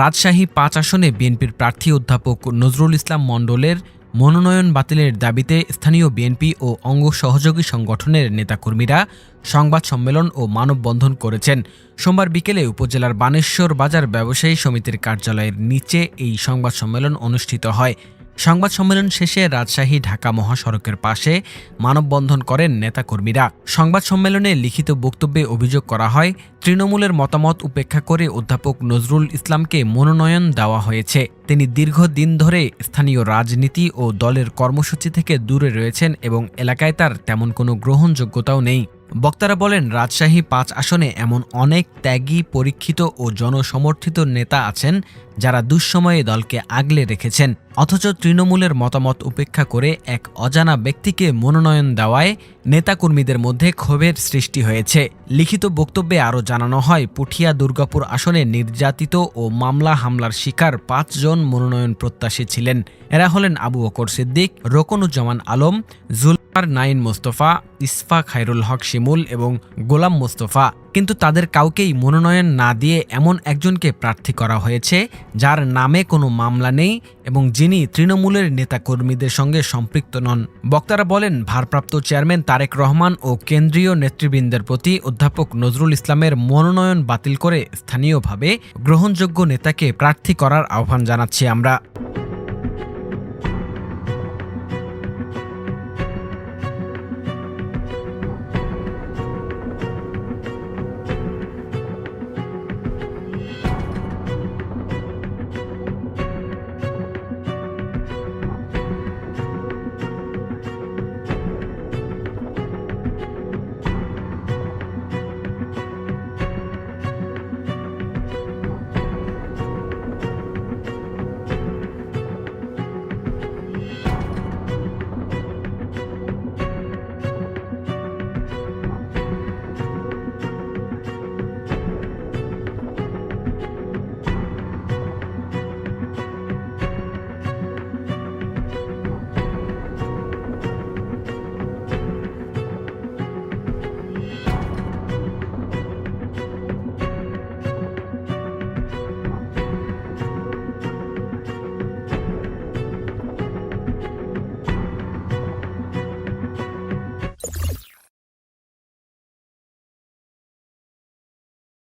রাজশাহী পাঁচ আসনে বিএনপির প্রার্থী অধ্যাপক নজরুল ইসলাম মণ্ডলের মনোনয়ন বাতিলের দাবিতে স্থানীয় বিএনপি ও অঙ্গ সহযোগী সংগঠনের নেতাকর্মীরা সংবাদ সম্মেলন ও মানববন্ধন করেছেন। সোমবার বিকেলে উপজেলার বানেশ্বর বাজার ব্যবসায়ী সমিতির কার্যালয়ের নিচে এই সংবাদ সম্মেলন অনুষ্ঠিত হয়। সংবাদ সম্মেলন শেষে রাজশাহী ঢাকা মহাসড়কের পাশে মানববন্ধন করেন নেতাকর্মীরা। সংবাদ সম্মেলনে লিখিত বক্তব্যে অভিযোগ করা হয়, তৃণমূলের মতামত উপেক্ষা করে অধ্যাপক নজরুল ইসলামকে মনোনয়ন দেওয়া হয়েছে। তিনি দীর্ঘদিন ধরে স্থানীয় রাজনীতি ও দলের কর্মসূচি থেকে দূরে রয়েছেন এবং এলাকায় তার তেমন কোনো গ্রহণযোগ্যতাও নেই। বক্তারা বলেন, রাজশাহী পাঁচ আসনে এমন অনেক ত্যাগী, পরীক্ষিত ও জনসমর্থিত নেতা আছেন যারা দুঃসময়ে দলকে আগলে রেখেছেন। অথচ তৃণমূলের মতামত উপেক্ষা করে এক অজানা ব্যক্তিকে মনোনয়ন দেওয়ায় নেতাকর্মীদের মধ্যে ক্ষোভের সৃষ্টি হয়েছে। লিখিত বক্তব্যে আরও জানানো হয়, পুঠিয়া দুর্গাপুর আসনে নির্যাতিত ও মামলা হামলার শিকার পাঁচজন মনোনয়ন প্রত্যাশী ছিলেন। এরা হলেন আবু বকর সিদ্দিক, রোকনুজ্জামান আলম জুলফার নাইন মোস্তফা ইসফা খায়রুল হক, শিমুল এবং গোলাম মোস্তফা। কিন্তু তাদের কাউকেই মনোনয়ন না দিয়ে এমন একজনকে প্রার্থী করা হয়েছে, যার নামে কোনো মামলা নেই এবং যিনি তৃণমূলের নেতাকর্মীদের সঙ্গে সম্পৃক্ত নন। বক্তারা বলেন, ভারপ্রাপ্ত চেয়ারম্যান তারেক রহমান ও কেন্দ্রীয় নেতৃবৃন্দের প্রতি অধ্যাপক নজরুল ইসলামের মনোনয়ন বাতিল করে স্থানীয়ভাবে গ্রহণযোগ্য নেতাকে প্রার্থী করার আহ্বান জানাচ্ছি আমরা।